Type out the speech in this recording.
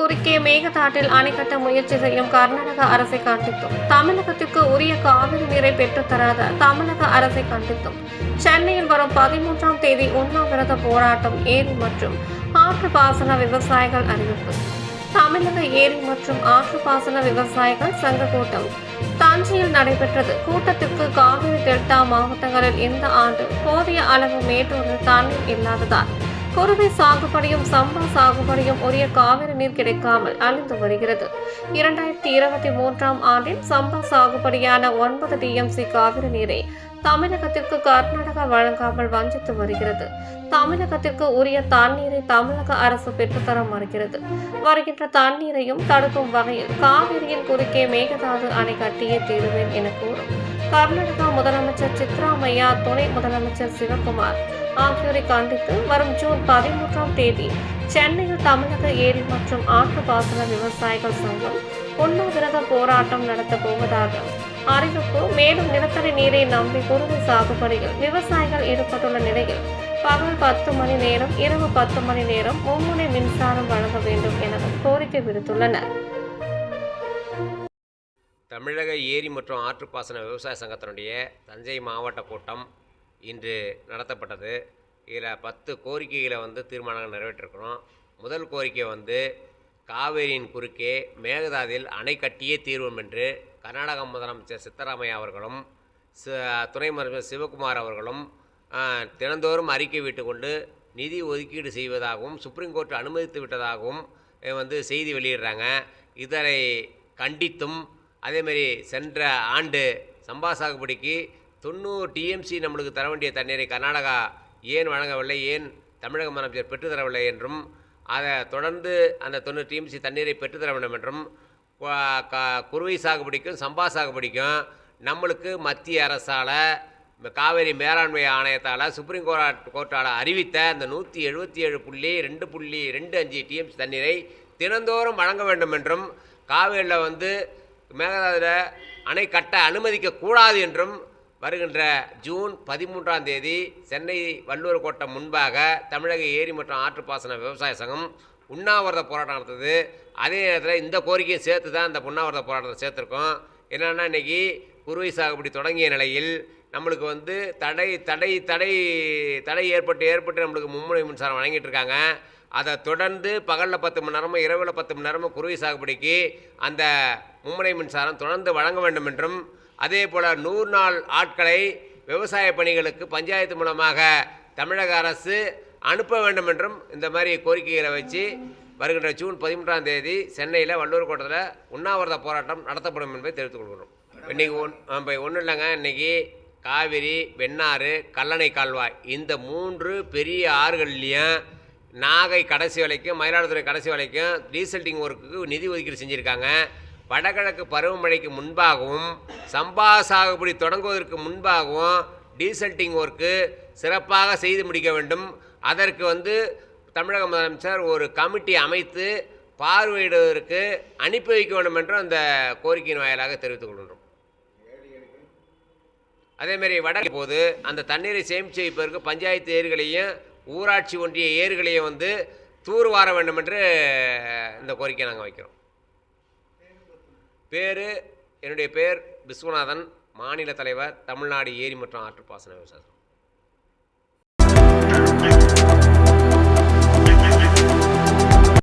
குறுக்கே மேகதாட்டில் அணை கட்ட முயற்சி செய்யும் கர்நாடக அரசை கண்டித்தும். தமிழகத்திற்கு உரிய காவிரி நீரை பெற்றுத் தராத தமிழக அரசை கண்டித்தும். சென்னையில் வரும் பதிமூன்றாம் தேதி உண்ணாவிரத போராட்டம் ஏரி மற்றும் ஆற்று பாசன விவசாயிகள் அறிவிப்பு. தமிழக ஏரி மற்றும் ஆற்று பாசன விவசாயிகள் சங்க கூட்டம். தஞ்சையில் நடைபெற்றது. கூட்டத்திற்கு காவிரி டெல்டா மாவட்டங்களில் இந்த ஆண்டு போதிய அளவு மேட்டூரில் தண்ணீர் இல்லாததால் குறுவை சாகுபடியும் சம்பா சாகுபடியும் உரிய காவிரி நீர் கிடைக்காமல் அழிந்து வருகிறது. இரண்டாயிரத்தி இருபத்தி மூன்றாம் ஆண்டில் சம்பா சாகுபடியான ஒன்பது டிஎம்சி காவிரி நீரை தமிழகத்திற்கு கர்நாடகா வழங்காமல் வஞ்சித்து வருகிறது. தமிழகத்திற்கு உரிய தண்ணீரை தமிழக அரசு பெற்றுத்தர மறுக்கிறது. வருகின்ற தண்ணீரையும் தடுக்கும் வகையில் காவிரியின் குறுக்கே மேகதாது அணை கட்டியே தீருவேன் என கூறும் கர்நாடகா முதலமைச்சர் சித்ராமையா துணை முதலமைச்சர் சிவகுமார் ஆகியோரை கண்டித்து வரும் ஜூன் பதிமூன்றாம் தேதி சென்னையில் தமிழக ஏரி மற்றும் ஆற்று பாசன விவசாயிகள் சங்கம் உண்ணாவிரத போராட்டம் நடத்தப் போவதாக அறிவிப்பு. மேலும் நிலத்தடி நீரை நம்பி குருவை சாகுபடியில் விவசாயிகள் ஈடுபட்டுள்ள நிலையில் பகல் பத்து மணி நேரம் இரவு பத்து மணி நேரம் மும்முனை மின்சாரம் வழங்க வேண்டும் எனவும் கோரிக்கை விடுத்துள்ளனர். தமிழக ஏரி மற்றும் ஆற்றுப்பாசன விவசாய சங்கத்தினுடைய தஞ்சை மாவட்ட கூட்டம் இன்று நடத்தப்பட்டது. இதில் பத்து கோரிக்கைகளை வந்து தீர்மானங்கள் நிறைவேற்றிருக்கிறோம். முதல் கோரிக்கை வந்து காவேரியின் குறுக்கே மேகதாதில் அணை கட்டியே தீர்வோம் என்று கர்நாடக முதலமைச்சர் சித்தராமையா அவர்களும் ச- துணை முதலமைச்சர் சிவகுமார் அவர்களும் தினந்தோறும் அறிக்கை விட்டுக்கொண்டு நிதி ஒதுக்கீடு செய்வதாகவும் சுப்ரீம் கோர்ட் அனுமதித்து விட்டதாகவும் வந்து செய்தி வெளியிடுறாங்க. இதனை கண்டித்தும் அதேமாரி சென்ற ஆண்டு சம்பா சாகுபடிக்கு தொண்ணூறு டிஎம்சி நம்மளுக்கு தர வேண்டிய தண்ணீரை கர்நாடகா ஏன் வழங்கவில்லை? ஏன் தமிழக முதலமைச்சர் பெற்றுத்தரவில்லை என்றும் அதை தொடர்ந்து அந்த தொண்ணூறு டிஎம்சி தண்ணீரை பெற்றுத்தர வேண்டும் என்றும் க- குறுவை சாகுபடிக்கும் சம்பா சாகுபடிக்கும் நம்மளுக்கு மத்திய அரசால் காவேரி மேலாண்மை ஆணையத்தால் சுப்ரீம் கோர்ட் கோர்ட்டால் அறிவித்த அந்த நூற்றி எழுபத்தி ஏழு புள்ளி ரெண்டு புள்ளி ரெண்டு அஞ்சு டிஎம்சி தண்ணீரை தினந்தோறும் வழங்க வேண்டும் என்றும் காவேரியில் வந்து மேகதாதுல அணை கட்ட அனுமதிக்க கூடாது என்றும் வருகின்ற ஜூன் பதிமூன்றாம் தேதி சென்னை வள்ளுவர் கோட்டம் முன்பாக தமிழக ஏரி மற்றும் ஆற்றுப்பாசன விவசாய சங்கம் உண்ணாவிரத போராட்டம் நடத்துது. அதே நேரத்தில் இந்த கோரிக்கையை சேர்த்து தான் இந்த உண்ணாவிரத போராட்டத்தை சேர்த்துருக்கோம். என்னென்னா இன்றைக்கி குருவை சாகுபடி தொடங்கிய நிலையில் நம்மளுக்கு வந்து தடை தடை தடை தடை ஏற்பட்டு ஏற்பட்டு நம்மளுக்கு மும்முனை மின்சாரம் வழங்கிட்டு இருக்காங்க. அதை தொடர்ந்து பகலில் பத்து மணி நேரமும் இரவில் பத்து மணி நேரமும் குருவை சாகுபடிக்கு அந்த மும்முனை மின்சாரம் தொடர்ந்து வழங்க வேண்டும் என்றும் அதே போல் நூறு நாள் ஆட்களை விவசாய பணிகளுக்கு பஞ்சாயத்து மூலமாக தமிழக அரசு அனுப்ப வேண்டும் என்றும் இந்த மாதிரி கோரிக்கைகளை வச்சு வருகின்ற ஜூன் பதிமூன்றாம் தேதி சென்னையில் வள்ளூர் கோட்டத்தில் உண்ணாவிரத போராட்டம் நடத்தப்படும் என்பதை தெரிவித்துக் கொள்கிறோம். இன்றைக்கி ஒன் இப்போ ஒன்றும் இல்லைங்க இன்றைக்கி காவிரி வெண்ணாறு கல்லணை கால்வாய் இந்த மூன்று பெரிய ஆறுகள்லேயும் நாகை கடைசி வரைக்கும் மயிலாடுதுறை கடைசி வரைக்கும் டீசல்டிங் ஒர்க்குக்கு நிதி ஒதுக்கீடு செஞ்சுருக்காங்க. வடகிழக்கு பருவமழைக்கு முன்பாகவும் சம்பா சாகுபடி தொடங்குவதற்கு முன்பாகவும் டீசல்ட்டிங் ஒர்க்கு சிறப்பாக செய்து முடிக்க வேண்டும். அதற்கு வந்து தமிழக முதலமைச்சர் ஒரு கமிட்டி அமைத்து பார்வையிடுவதற்கு அனுப்பி வைக்க வேண்டும் என்றும் அந்த கோரிக்கையின் வாயிலாக தெரிவித்துக் கொள்கின்றோம். அதேமாரி வடக்கு போது அந்த தண்ணீரை சேமித்து வைப்பதற்கு பஞ்சாயத்து ஏரிகளையும் ஊராட்சி ஒன்றிய ஏரிகளையும் வந்து தூர்வார வேண்டும் என்று இந்த கோரிக்கை நாங்கள் வைக்கிறோம். பேர் என்னுடைய பேர் விஸ்வநாதன் மாநில தலைவர் தமிழ்நாடு ஏரி மற்றும் ஆற்றுப்பாசன விவசாயம்